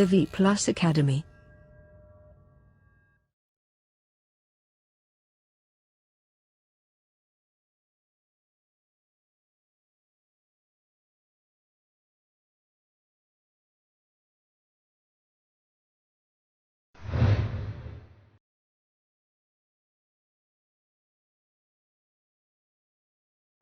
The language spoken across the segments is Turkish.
The V Plus Academy.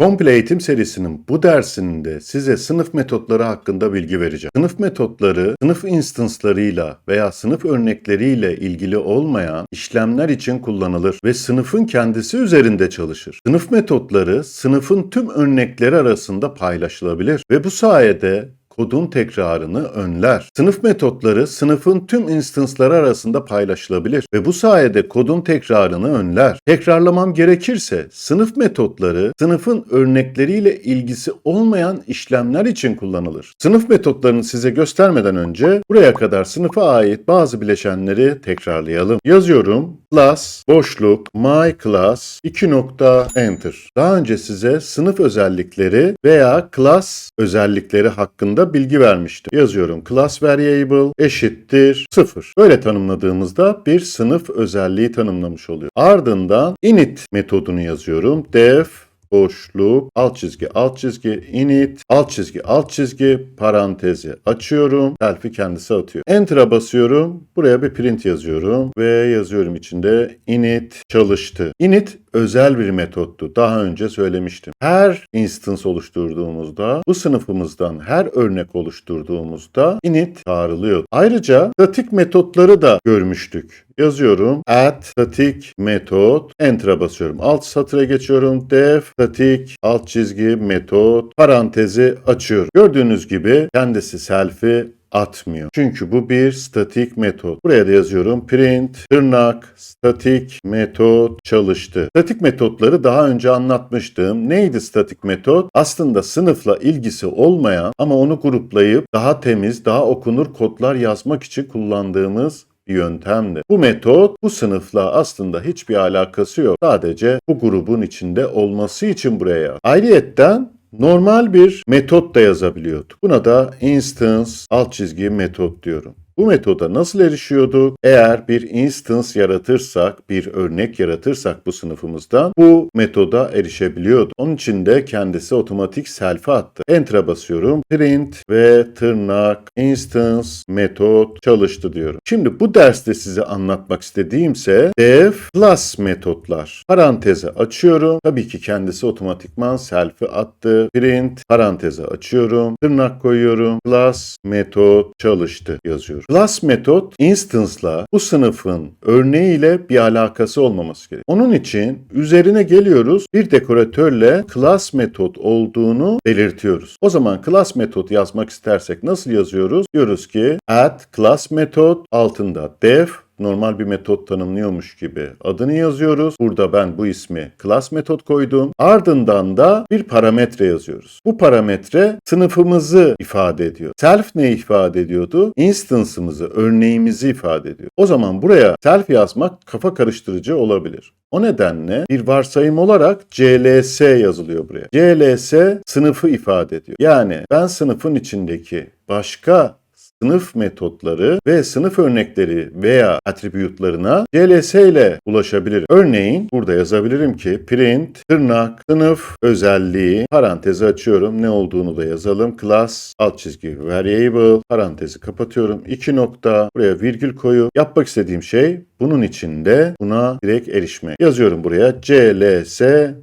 Komple eğitim serisinin bu dersinde size sınıf metotları hakkında bilgi vereceğim. Sınıf metotları, sınıf instanslarıyla veya sınıf örnekleriyle ilgili olmayan işlemler için kullanılır ve sınıfın kendisi üzerinde çalışır. Sınıf metotları sınıfın tüm örnekleri arasında paylaşılabilir ve bu sayede kodun tekrarını önler. Sınıf metotları sınıfın tüm instansları arasında paylaşılabilir ve bu sayede kodun tekrarını önler. Tekrarlamam gerekirse sınıf metotları sınıfın örnekleriyle ilgisi olmayan işlemler için kullanılır. Sınıf metotlarını size göstermeden önce buraya kadar sınıfa ait bazı bileşenleri tekrarlayalım. Yazıyorum class boşluk my class 2 nokta enter. Daha önce size sınıf özellikleri veya class özellikleri hakkında bilgi vermiştim. Yazıyorum class variable eşittir 0. Böyle tanımladığımızda bir sınıf özelliği tanımlamış oluyor. Ardından init metodunu yazıyorum. def boşluk, alt çizgi, alt çizgi, init, alt çizgi, alt çizgi, parantezi açıyorum. Selfie kendisi atıyor. Enter'a basıyorum. Buraya bir print yazıyorum ve yazıyorum içinde init çalıştı. Init özel bir metottu. Daha önce söylemiştim. Her instance oluşturduğumuzda, bu sınıfımızdan her örnek oluşturduğumuzda init çağrılıyor. Ayrıca statik metotları da görmüştük. Yazıyorum add statik metot enter'a basıyorum. Alt satıra geçiyorum. def statik alt çizgi metot parantezi açıyorum. Gördüğünüz gibi kendisi selfie atmıyor. Çünkü bu bir statik metot. Buraya da yazıyorum print tırnak statik metot çalıştı. Statik metotları daha önce anlatmıştım. Neydi statik metot? Aslında sınıfla ilgisi olmayan ama onu gruplayıp daha temiz, daha okunur kodlar yazmak için kullandığımız bir yöntemdi. Bu metot bu sınıfla aslında hiçbir alakası yok. Sadece bu grubun içinde olması için buraya. Ayrıyetten normal bir metot da yazabiliyorduk. Buna da instance alt çizgi metot diyorum. Bu metoda nasıl erişiyorduk? Eğer bir instance yaratırsak, bir örnek yaratırsak bu sınıfımızdan bu metoda erişebiliyorduk. Onun için de kendisi otomatik selfie attı. Enter'a basıyorum. Print ve tırnak instance metot çalıştı diyorum. Şimdi bu derste size anlatmak istediğimse def plus metotlar. Parantezi açıyorum. Tabii ki kendisi otomatikman selfie attı. Print parantezi açıyorum. Tırnak koyuyorum. Plus metot çalıştı yazıyorum. Class metot instance'la bu sınıfın örneğiyle bir alakası olmaması gerek. Onun için üzerine geliyoruz bir dekoratörle class metot olduğunu belirtiyoruz. O zaman class metot yazmak istersek nasıl yazıyoruz? Diyoruz ki add class metot altında def normal bir metot tanımlıyormuş gibi adını yazıyoruz. Burada ben bu ismi class metot koydum. Ardından da bir parametre yazıyoruz. Bu parametre sınıfımızı ifade ediyor. Self ne ifade ediyordu? Instance'ımızı, örneğimizi ifade ediyor. O zaman buraya self yazmak kafa karıştırıcı olabilir. O nedenle bir varsayım olarak CLS yazılıyor buraya. CLS sınıfı ifade ediyor. Yani ben sınıfın içindeki başka sınıf metotları ve sınıf örnekleri veya attribütlerine CLS ile ulaşabilirim. Örneğin burada yazabilirim ki print tırnak sınıf özelliği parantezi açıyorum. Ne olduğunu da yazalım. Class alt çizgi variable parantezi kapatıyorum. İki nokta buraya virgül koyu. Yapmak istediğim şey bunun içinde buna direkt erişme. Yazıyorum buraya cls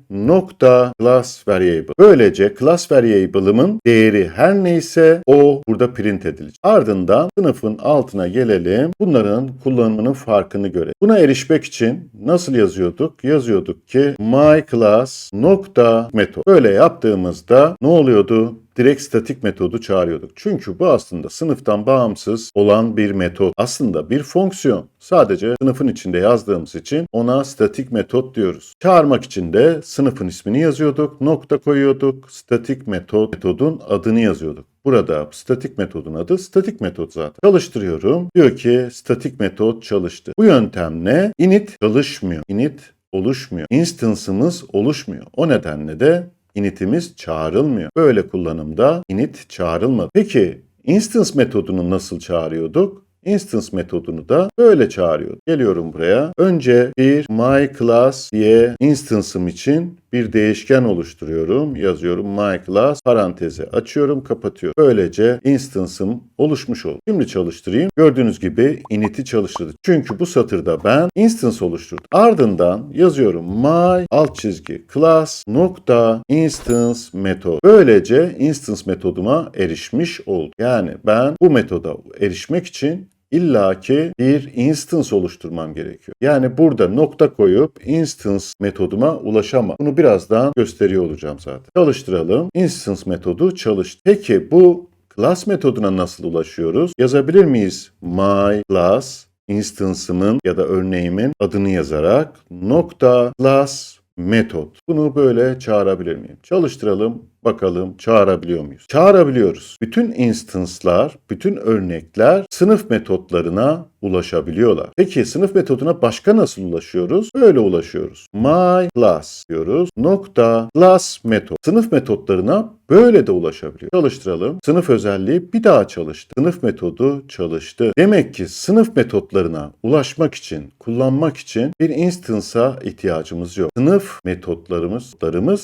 nokta class variable. Böylece class variable'ımın değeri her neyse o burada print edilecek. Ardından sınıfın altına gelelim. Bunların kullanımının farkını göre. Buna erişmek için nasıl yazıyorduk? Yazıyorduk ki my class nokta metot. Böyle yaptığımızda ne oluyordu? Direkt statik metodu çağırıyorduk. Çünkü bu aslında sınıftan bağımsız olan bir metot. Aslında bir fonksiyon. Sadece sınıfın içinde yazdığımız için ona statik metot diyoruz. Çağırmak için de sınıfın ismini yazıyorduk, nokta koyuyorduk, statik metot metodun adını yazıyorduk. Burada statik metodun adı statik metot zaten. Çalıştırıyorum. Diyor ki statik metot çalıştı. Bu yöntemle init çalışmıyor. Init oluşmuyor. Instance'ımız oluşmuyor. O nedenle de initimiz çağrılmıyor. Böyle kullanımda init çağrılmadı. Peki instance metodunu nasıl çağırıyorduk? Instance metodunu da böyle çağırıyor. Geliyorum buraya. Önce bir my class diye instance'ım için bir değişken oluşturuyorum. Yazıyorum my class parantezi açıyorum kapatıyorum. Böylece instance'ım oluşmuş oldu. Şimdi çalıştırayım. Gördüğünüz gibi init'i çalıştırdı. Çünkü bu satırda ben instance oluşturdum. Ardından yazıyorum my alt çizgi class nokta instance metod. Böylece instance metoduma erişmiş oldum. Yani ben bu metoda erişmek için illaki bir instance oluşturmam gerekiyor. Yani burada nokta koyup instance metoduma ulaşamam. Bunu birazdan gösteriyor olacağım zaten. Çalıştıralım. Instance metodu çalıştı. Peki bu class metoduna nasıl ulaşıyoruz? Yazabilir miyiz? My class instance'ımın ya da örneğimin adını yazarak nokta class metot. Bunu böyle çağırabilir miyim? Çalıştıralım. Bakalım çağırabiliyor muyuz? Çağırabiliyoruz. Bütün instance'lar, bütün örnekler sınıf metotlarına ulaşabiliyorlar. Peki sınıf metoduna başka nasıl ulaşıyoruz? Böyle ulaşıyoruz. My class diyoruz. Nokta class metot. Sınıf metotlarına böyle de ulaşabiliyor. Çalıştıralım. Sınıf özelliği bir daha çalıştı. Sınıf metodu çalıştı. Demek ki sınıf metotlarına ulaşmak için, kullanmak için bir instance'a ihtiyacımız yok. Sınıf metotlarımız,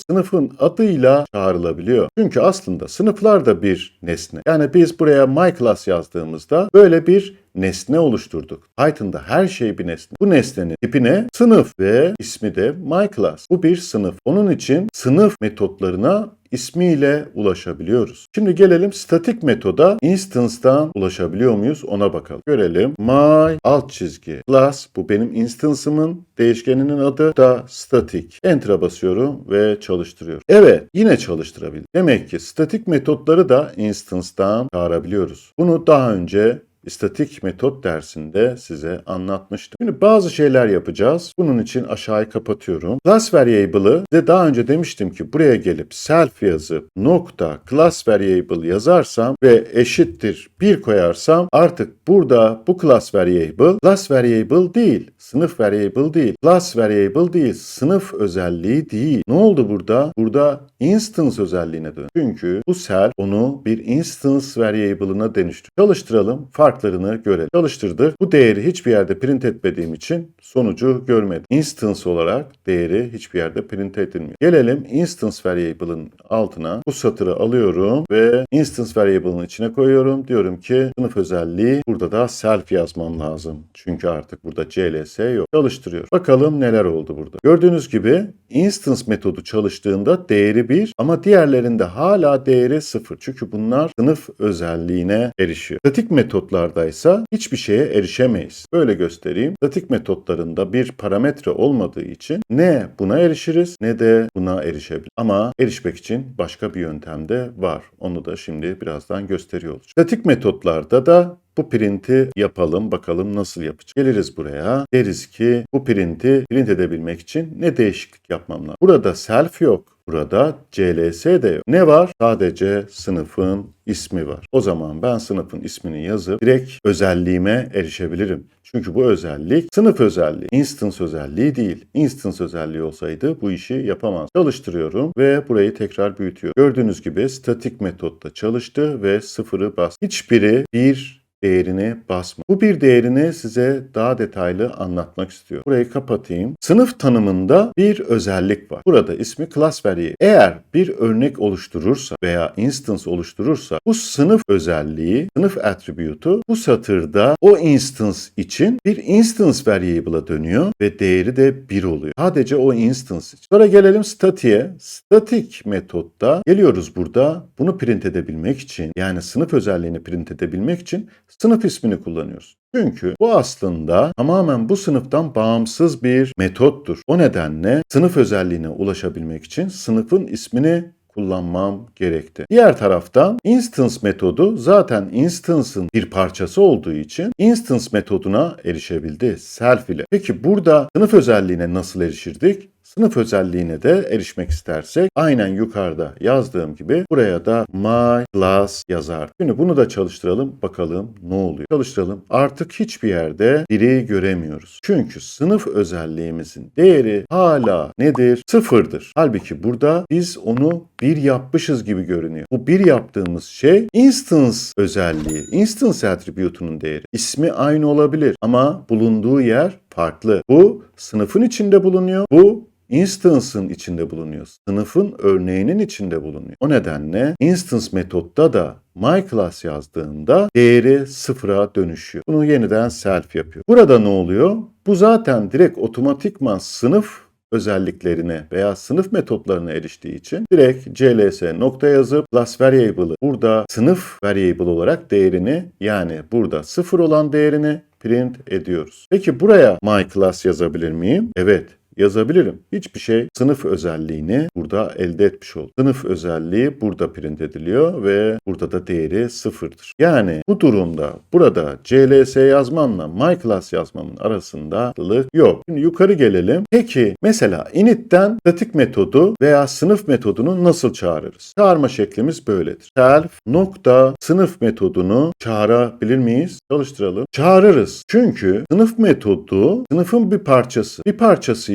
sınıfın adıyla çağrılabiliyor. Çünkü aslında sınıflar da bir nesne. Yani biz buraya my class yazdığımızda böyle bir nesne oluşturduk. Python'da her şey bir nesne. Bu nesnenin tipi ne? Sınıf ve ismi de my class. Bu bir sınıf. Onun için sınıf metotlarına ismiyle ulaşabiliyoruz. Şimdi gelelim statik metoda instance'dan ulaşabiliyor muyuz ona bakalım. Görelim. My alt çizgi class bu benim instance'ımın değişkeninin adı da statik. Enter'a basıyorum ve çalıştırıyorum. Evet yine çalıştırabildim. Demek ki statik metotları da instance'dan çağırabiliyoruz. Bunu daha önce İstatik metot dersinde size anlatmıştım. Şimdi bazı şeyler yapacağız. Bunun için aşağıyı kapatıyorum. Class variable'ı de daha önce demiştim ki buraya gelip self yazıp nokta class variable yazarsam ve eşittir 1 koyarsam artık burada bu class variable class variable değil, sınıf variable değil, class variable değil, sınıf özelliği değil. Ne oldu burada? Burada instance özelliğine dön. Çünkü bu self onu bir instance variable'ına dönüştü. Çalıştıralım. Fark farklarını görelim. Çalıştırdık. Bu değeri hiçbir yerde print etmediğim için sonucu görmedim. Instance olarak değeri hiçbir yerde print edilmiyor. Gelelim instance variable'ın altına bu satırı alıyorum ve instance variable'ın içine koyuyorum. Diyorum ki sınıf özelliği burada da self yazmam lazım. Çünkü artık burada CLS yok. Çalıştırıyor. Bakalım neler oldu burada. Gördüğünüz gibi instance metodu çalıştığında değeri 1 ama diğerlerinde hala değeri 0. Çünkü bunlar sınıf özelliğine erişiyor. Statik metotlardaysa hiçbir şeye erişemeyiz. Böyle göstereyim. Statik metotlarında bir parametre olmadığı için ne buna erişiriz ne de buna erişebiliriz. Ama erişmek için başka bir yöntem de var. Onu da şimdi birazdan gösteriyor olacağım. Statik metotlarda da bu printi yapalım bakalım nasıl yapacağız. Geliriz buraya. Deriz ki bu printi print edebilmek için ne değişiklik yapmam lazım. Burada self yok. Burada CLS de yok. Ne var? Sadece sınıfın ismi var. O zaman ben sınıfın ismini yazıp direkt özelliğime erişebilirim. Çünkü bu özellik sınıf özelliği, instance özelliği değil. Instance özelliği olsaydı bu işi yapamaz. Çalıştırıyorum ve burayı tekrar büyütüyorum. Gördüğünüz gibi statik metotta çalıştı ve sıfırı bas. Hiçbiri bir değerini basma. Bu bir değerini size daha detaylı anlatmak istiyorum. Burayı kapatayım. Sınıf tanımında bir özellik var. Burada ismi class variable. Eğer bir örnek oluşturursa veya instance oluşturursa bu sınıf özelliği, sınıf attribute'u bu satırda o instance için bir instance variable'a dönüyor ve değeri de 1 oluyor. Sadece o instance için. Sonra gelelim statiğe. Statik metotta geliyoruz burada bunu print edebilmek için yani sınıf özelliğini print edebilmek için sınıf ismini kullanıyoruz. Çünkü bu aslında tamamen bu sınıftan bağımsız bir metottur. O nedenle sınıf özelliğine ulaşabilmek için sınıfın ismini kullanmam gerekti. Diğer taraftan instance metodu zaten instance'ın bir parçası olduğu için instance metoduna erişebildi self ile. Peki burada sınıf özelliğine nasıl erişirdik? Sınıf özelliğine de erişmek istersek aynen yukarıda yazdığım gibi buraya da my class yazar. Şimdi bunu da çalıştıralım bakalım ne oluyor. Çalıştıralım. Artık hiçbir yerde biri göremiyoruz. Çünkü sınıf özelliğimizin değeri hala nedir? Sıfırdır. Halbuki burada biz onu bir yapmışız gibi görünüyor. Bu bir yaptığımız şey instance özelliği. Instance attribute'unun değeri. İsmi aynı olabilir ama bulunduğu yer farklı. Bu sınıfın içinde bulunuyor. Bu instance'ın içinde bulunuyor. Sınıfın örneğinin içinde bulunuyor. O nedenle instance metotta da my class yazdığında değeri sıfıra dönüşüyor. Bunu yeniden self yapıyor. Burada ne oluyor? Bu zaten direkt otomatikman sınıf özelliklerine veya sınıf metotlarına eriştiği için direkt cls nokta yazıp class variable'ı burada sınıf variable olarak değerini yani burada sıfır olan değerini print ediyoruz. Peki buraya my class yazabilir miyim? Evet yazabilirim. Hiçbir şey sınıf özelliğini burada elde etmiş oldum. Sınıf özelliği burada print ediliyor ve burada da değeri sıfırdır. Yani bu durumda burada cls yazmamla my class yazmamın arasında farklılık yok. Şimdi yukarı gelelim. Peki mesela init'ten statik metodu veya sınıf metodunu nasıl çağırırız? Çağırma şeklimiz böyledir. Self nokta sınıf metodunu çağırabilir miyiz? Çalıştıralım. Çağırırız. Çünkü sınıf metodu sınıfın bir parçası. Bir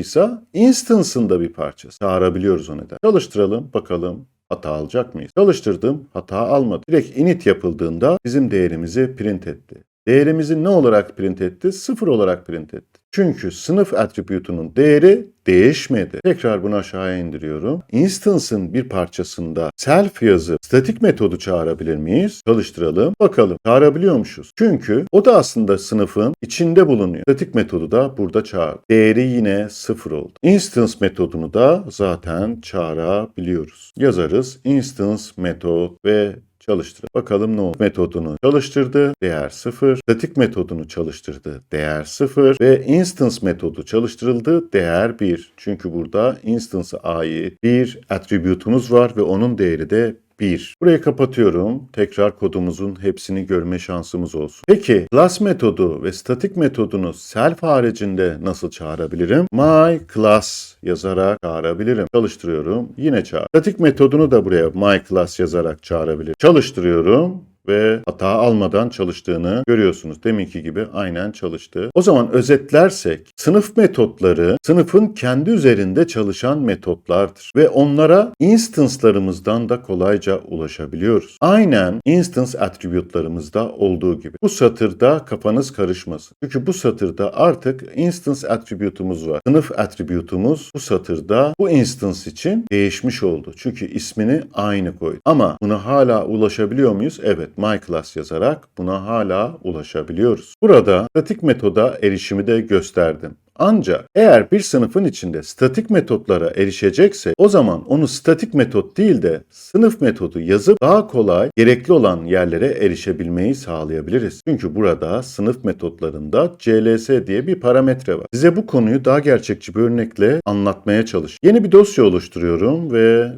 parçasıysa instance'ın da bir parçası. Çağırabiliyoruz o neden. Çalıştıralım bakalım hata alacak mıyız? Çalıştırdım hata almadı. Direkt init yapıldığında bizim değerimizi print etti. Değerimizi ne olarak print etti? Sıfır olarak print etti. Çünkü sınıf attribute'unun değeri değişmedi. Tekrar bunu aşağıya indiriyorum. Instance'ın bir parçasında self yazı statik metodu çağırabilir miyiz? Çalıştıralım. Bakalım çağırabiliyormuşuz. Çünkü o da aslında sınıfın içinde bulunuyor. Statik metodu da burada çağır. Değeri yine sıfır oldu. Instance metodunu da zaten çağırabiliyoruz. Yazarız instance metod ve çalıştır. Bakalım ne oldu? Metodunu çalıştırdı. Değer 0. Statik metodunu çalıştırdı. Değer 0. Ve instance metodu çalıştırıldı. Değer 1. Çünkü burada instance'a ait bir attribute'umuz var ve onun değeri de 1. Burayı kapatıyorum. Tekrar kodumuzun hepsini görme şansımız olsun. Peki class metodu ve static metodunu self haricinde nasıl çağırabilirim? My class yazarak çağırabilirim. Çalıştırıyorum. Yine çağır. Static metodunu da buraya my class yazarak çağırabilirim. Çalıştırıyorum ve hata almadan çalıştığını görüyorsunuz. Deminki gibi aynen çalıştı. O zaman özetlersek sınıf metotları sınıfın kendi üzerinde çalışan metotlardır ve onlara instance'larımızdan da kolayca ulaşabiliyoruz. Aynen instance attribute'larımızda olduğu gibi. Bu satırda kafanız karışmasın. Çünkü bu satırda artık instance attribute'umuz var. Sınıf attribute'umuz bu satırda bu instance için değişmiş oldu. Çünkü ismini aynı koydu. Ama buna hala ulaşabiliyor muyuz? Evet my class yazarak buna hala ulaşabiliyoruz. Burada statik metoda erişimi de gösterdim. Ancak eğer bir sınıfın içinde statik metotlara erişecekse o zaman onu statik metot değil de sınıf metodu yazıp daha kolay gerekli olan yerlere erişebilmeyi sağlayabiliriz. Çünkü burada sınıf metotlarında CLS diye bir parametre var. Size bu konuyu daha gerçekçi bir örnekle anlatmaya çalış. Yeni bir dosya oluşturuyorum ve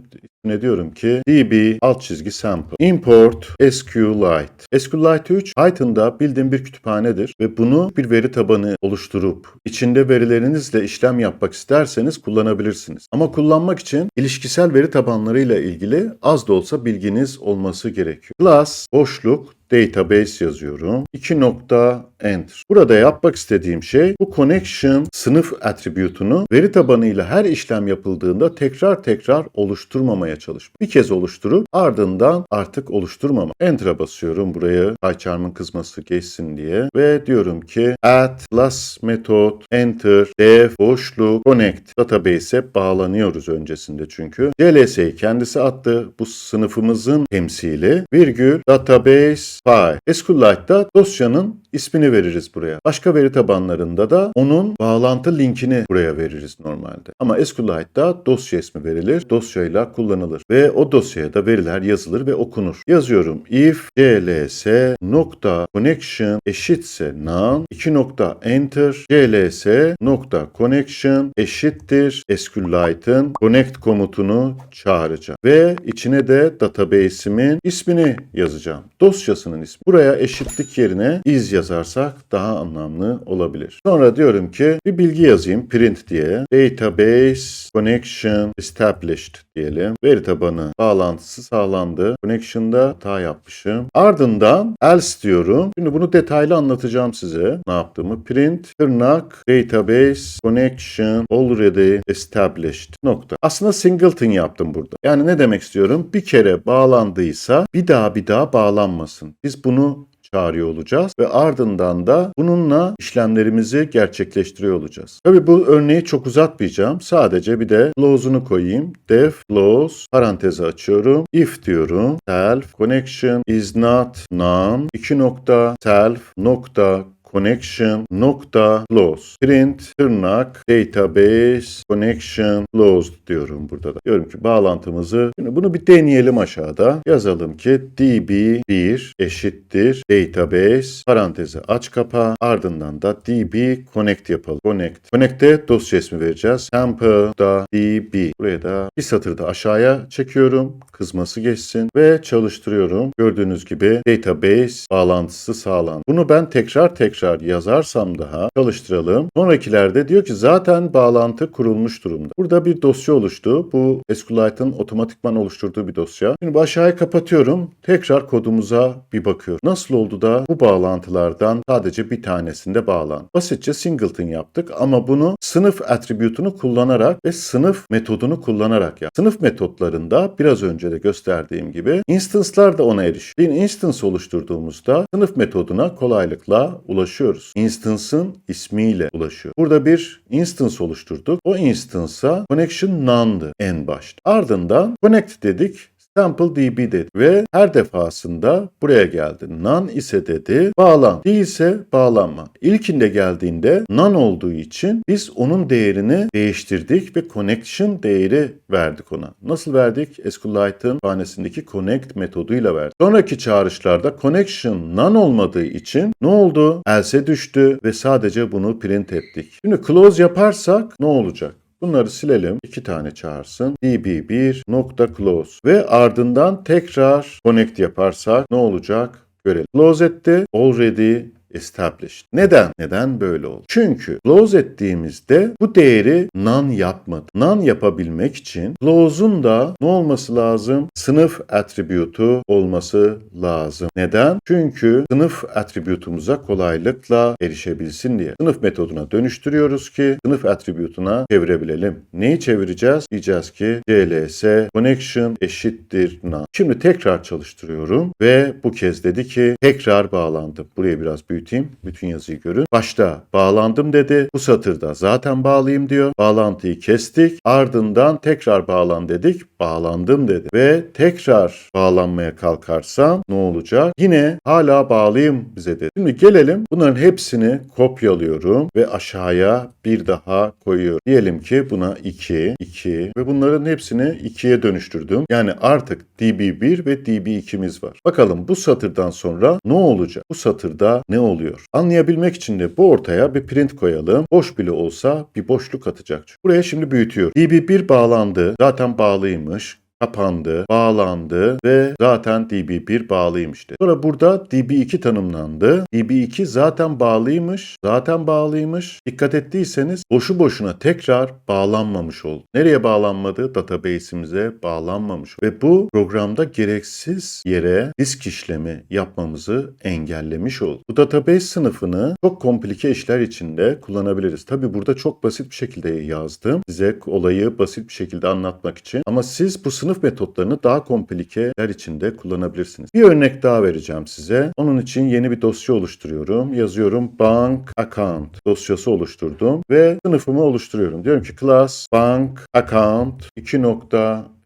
ne diyorum ki db alt çizgi sample import SQLite. SQLite 3 Python'da bildiğim bir kütüphanedir ve bunu bir veri tabanı oluşturup içinde verilerinizle işlem yapmak isterseniz kullanabilirsiniz. Ama kullanmak için ilişkisel veri tabanlarıyla ilgili az da olsa bilginiz olması gerekiyor. Class boşluk database yazıyorum. 2 nokta enter. Burada yapmak istediğim şey bu connection sınıf attribute'unu veri tabanıyla her işlem yapıldığında tekrar tekrar oluşturmamaya çalışmak. Bir kez oluşturup ardından artık oluşturmama. Enter'a basıyorum buraya PyCharm'ın kızması geçsin diye ve diyorum ki add class method enter def boşluk connect database'e bağlanıyoruz öncesinde çünkü. CLS'yi kendisi attı. Bu sınıfımızın temsili virgül database file. SQLite'da dosyanın ismini veririz buraya. Başka veri tabanlarında da onun bağlantı linkini buraya veririz normalde. Ama SQLite'da dosya ismi verilir, dosyayla kullanılır ve o dosyaya da veriler yazılır ve okunur. Yazıyorum if cls nokta connection eşitse none 2 nokta enter cls nokta connection eşittir SQLite'ın connect komutunu çağıracağım ve içine de database'imin ismini yazacağım. Dosyasının ismi. Buraya eşitlik yerine is yazarsak daha anlamlı olabilir. Sonra diyorum ki bir bilgi yazayım print diye. Database connection established diyelim. Veri tabanı bağlantısı sağlandı. Connection'da hata yapmışım. Ardından else diyorum. Şimdi bunu detaylı anlatacağım size. Ne yaptığımı. Print, tırnak, database, connection already established. Nokta. Aslında singleton yaptım burada. Yani ne demek istiyorum? Bir kere bağlandıysa bir daha bir daha bağlanmasın. Biz bunu çağırıyor olacağız ve ardından da bununla işlemlerimizi gerçekleştiriyor olacağız. Tabii bu örneği çok uzatmayacağım. Sadece bir de clause'unu koyayım. Def clause parantezi açıyorum. If diyorum. Self connection is not none. 2 nokta self nokta connection nokta close print tırnak database connection closed diyorum burada da. Diyorum ki bağlantımızı şimdi bunu bir deneyelim aşağıda. Yazalım ki db1 eşittir database parantezi aç kapa ardından da db connect yapalım. Connect. Connect'e dosya ismi vereceğiz. Sample.db db. Buraya da bir satır da aşağıya çekiyorum. Kızması geçsin ve çalıştırıyorum. Gördüğünüz gibi database bağlantısı sağlandı. Bunu ben tekrar tekrar yazarsam daha çalıştıralım. Sonrakilerde diyor ki zaten bağlantı kurulmuş durumda. Burada bir dosya oluştu. Bu SQLite'ın otomatikman oluşturduğu bir dosya. Şimdi aşağıya kapatıyorum. Tekrar kodumuza bir bakıyorum. Nasıl oldu da bu bağlantılardan sadece bir tanesinde bağlan. Basitçe singleton yaptık ama bunu sınıf attribute'unu kullanarak ve sınıf metodunu kullanarak yap. Sınıf metotlarında biraz önce de gösterdiğim gibi instance'lar da ona erişiyor. Bir instance oluşturduğumuzda sınıf metoduna kolaylıkla ulaşıyoruz. Instance'ın ismiyle ulaşıyor. Burada bir instance oluşturduk. O instance'a connection none'dı en başta. Ardından connect dedik. Sample DB dedi ve her defasında buraya geldi. None ise dedi bağlan. Değilse bağlanma. İlkinde geldiğinde none olduğu için biz onun değerini değiştirdik ve connection değeri verdik ona. Nasıl verdik? SQLite'ın kütüphanesindeki connect metoduyla verdik. Sonraki çağrışlarda connection none olmadığı için ne oldu? Else düştü ve sadece bunu print ettik. Şimdi close yaparsak ne olacak? Bunları silelim. İki tane çağırsın. db1 nokta close ve ardından tekrar connect yaparsak ne olacak? Görelim. Close etti. Already established. Neden? Neden böyle oldu? Çünkü close ettiğimizde bu değeri none yapmadı. None yapabilmek için clause'un da ne olması lazım? Sınıf attribute'u olması lazım. Neden? Çünkü sınıf attribute'umuza kolaylıkla erişebilsin diye. Sınıf metoduna dönüştürüyoruz ki sınıf attribute'una çevirebilelim. Neyi çevireceğiz? Diyeceğiz ki cls connection eşittir none. Şimdi tekrar çalıştırıyorum ve bu kez dedi ki tekrar bağlandım. Buraya biraz büyüteyim. Bütün yazıyı görün. Başta bağlandım dedi. Bu satırda zaten bağlayayım diyor. Bağlantıyı kestik. Ardından tekrar bağlan dedik. Bağlandım dedi. Ve tekrar bağlanmaya kalkarsam ne olacak? Yine hala bağlayayım bize dedi. Şimdi gelelim. Bunların hepsini kopyalıyorum ve aşağıya bir daha koyuyorum. Diyelim ki buna 2, 2 ve bunların hepsini 2'ye dönüştürdüm. Yani artık db1 ve db2'miz var. Bakalım bu satırdan sonra ne olacak? Bu satırda ne oluyor? Anlayabilmek için de bu ortaya bir print koyalım. Boş bile olsa bir boşluk atacak. Buraya şimdi büyütüyor. db1 bağlandı. Zaten bağlıymış kapandı, bağlandı ve zaten DB1 bağlıymıştı. Sonra burada DB2 tanımlandı. DB2 zaten bağlıymış, zaten bağlıymış. Dikkat ettiyseniz boşu boşuna tekrar bağlanmamış oldu. Nereye bağlanmadı? Database'imize bağlanmamış. Ve bu programda gereksiz yere disk işlemi yapmamızı engellemiş oldu. Bu database sınıfını çok komplike işler içinde kullanabiliriz. Tabi burada çok basit bir şekilde yazdım. Size olayı basit bir şekilde anlatmak için. Ama siz bu sınıf metotlarını daha komplikeler içinde kullanabilirsiniz. Bir örnek daha vereceğim size. Onun için yeni bir dosya oluşturuyorum. Yazıyorum bank account dosyası oluşturdum ve sınıfımı oluşturuyorum. Diyorum ki class bank account 2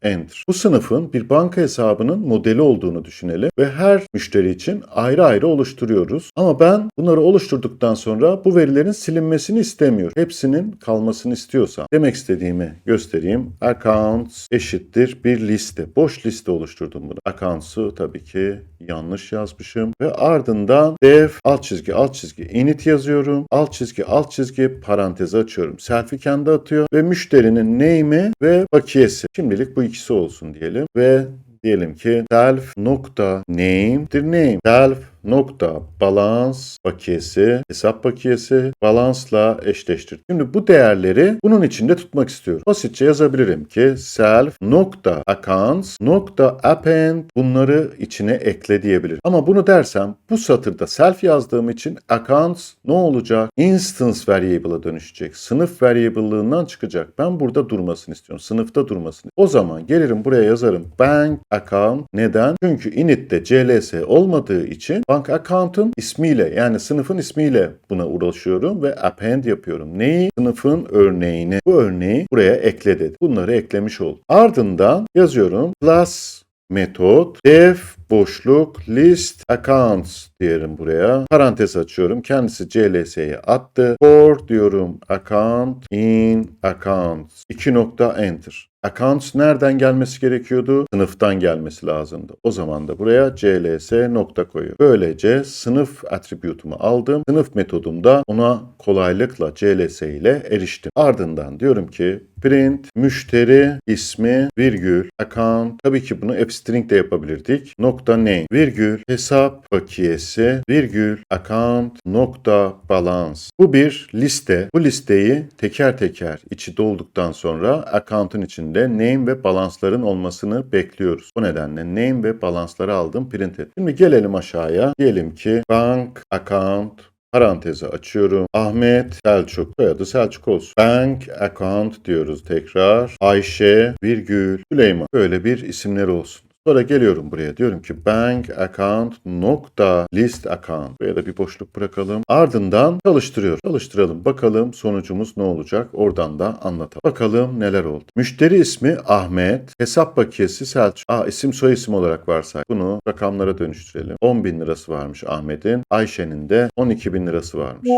Enter. Bu sınıfın bir banka hesabının modeli olduğunu düşünelim ve her müşteri için ayrı ayrı oluşturuyoruz. Ama ben bunları oluşturduktan sonra bu verilerin silinmesini istemiyorum. Hepsinin kalmasını istiyorsam. Demek istediğimi göstereyim. Accounts eşittir bir liste. Boş liste oluşturdum bunu. Accounts'u tabii ki yanlış yazmışım. Ve ardından def alt çizgi alt çizgi init yazıyorum. Alt çizgi alt çizgi parantez açıyorum. Selfie kendi atıyor ve müşterinin name'i ve bakiyesi. Şimdilik bu ikisi olsun diyelim ve diyelim ki self nokta name'dir name. Self nokta balans bakiyesi, hesap bakiyesi balansla eşleştir. Şimdi bu değerleri bunun içinde tutmak istiyorum. Basitçe yazabilirim ki self nokta accounts nokta append bunları içine ekle diyebilirim. Ama bunu dersem bu satırda self yazdığım için accounts ne olacak? Instance variable'a dönüşecek. Sınıf variable'lığından çıkacak. Ben burada durmasını istiyorum. Sınıfta durmasını. O zaman gelirim buraya yazarım bank account. Neden? Çünkü init'te CLS olmadığı için bank account'ın ismiyle yani sınıfın ismiyle buna uğraşıyorum ve append yapıyorum. Neyi? Sınıfın örneğini. Bu örneği buraya ekle dedi. Bunları eklemiş oldum. Ardından yazıyorum plus metot def boşluk list accounts diyelim buraya. Parantez açıyorum. Kendisi CLS'ye attı. For diyorum account in accounts. 2 nokta enter. Accounts nereden gelmesi gerekiyordu? Sınıftan gelmesi lazımdı. O zaman da buraya cls nokta koyuyorum. Böylece sınıf attribute'umu aldım. Sınıf metodumda ona kolaylıkla cls ile eriştim. Ardından diyorum ki print müşteri ismi virgül account tabii ki bunu fstring de yapabilirdik. Nokta name virgül hesap bakiyesi virgül account nokta balance. Bu bir liste. Bu listeyi teker teker içi dolduktan sonra account'un içinde name ve balansların olmasını bekliyoruz. Bu nedenle name ve balansları aldım print et. Şimdi gelelim aşağıya. Diyelim ki bank account Parantezi açıyorum. Ahmet Selçuk. Soyadı Selçuk olsun. Bank account diyoruz tekrar. Ayşe virgül Süleyman. Böyle bir isimleri olsun. Sonra geliyorum buraya diyorum ki bank account nokta list account. Buraya da bir boşluk bırakalım. Ardından çalıştırıyor. Çalıştıralım. Bakalım sonucumuz ne olacak? Oradan da anlatalım. Bakalım neler oldu. Müşteri ismi Ahmet. Hesap bakiyesi Selçuk. Aa isim soy isim olarak varsa bunu rakamlara dönüştürelim. 10 bin lirası varmış Ahmet'in. Ayşe'nin de 12 bin lirası varmış.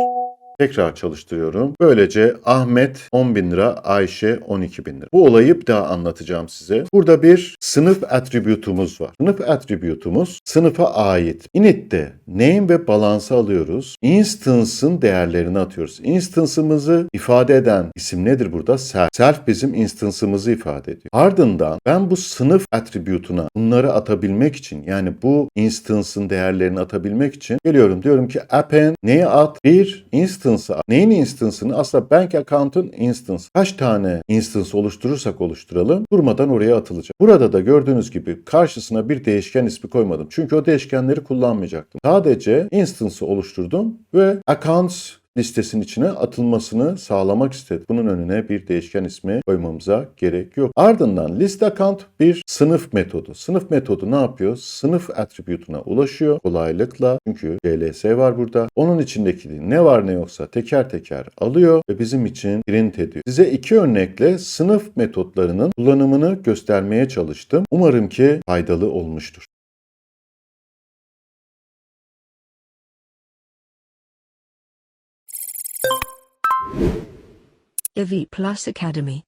Tekrar çalıştırıyorum. Böylece Ahmet 10 bin lira, Ayşe 12 bin lira. Bu olayı bir daha anlatacağım size. Burada bir sınıf attribute'umuz var. Sınıf attribute'umuz sınıfa ait. Init'te name ve balansı alıyoruz. Instance'ın değerlerini atıyoruz. Instance'ımızı ifade eden isim nedir burada? Self. Self bizim instance'ımızı ifade ediyor. Ardından ben bu sınıf attribute'una bunları atabilmek için yani bu instance'ın değerlerini atabilmek için geliyorum diyorum ki append neye at? Bir instance'a. Neyin instance'ını? Aslında bank account'un instance. Kaç tane instance oluşturursak oluşturalım durmadan oraya atılacak. Burada da gördüğünüz gibi karşısına bir değişken ismi koymadım. Çünkü o değişkenleri kullanmayacaktım. Sadece instance'ı oluşturdum ve accounts listesinin içine atılmasını sağlamak istedik. Bunun önüne bir değişken ismi koymamıza gerek yok. Ardından list account bir sınıf metodu. Sınıf metodu ne yapıyor? Sınıf attribute'una ulaşıyor kolaylıkla. Çünkü CLS var burada. Onun içindeki ne var ne yoksa teker teker alıyor ve bizim için print ediyor. Size iki örnekle sınıf metotlarının kullanımını göstermeye çalıştım. Umarım ki faydalı olmuştur. Evi Plus Academy.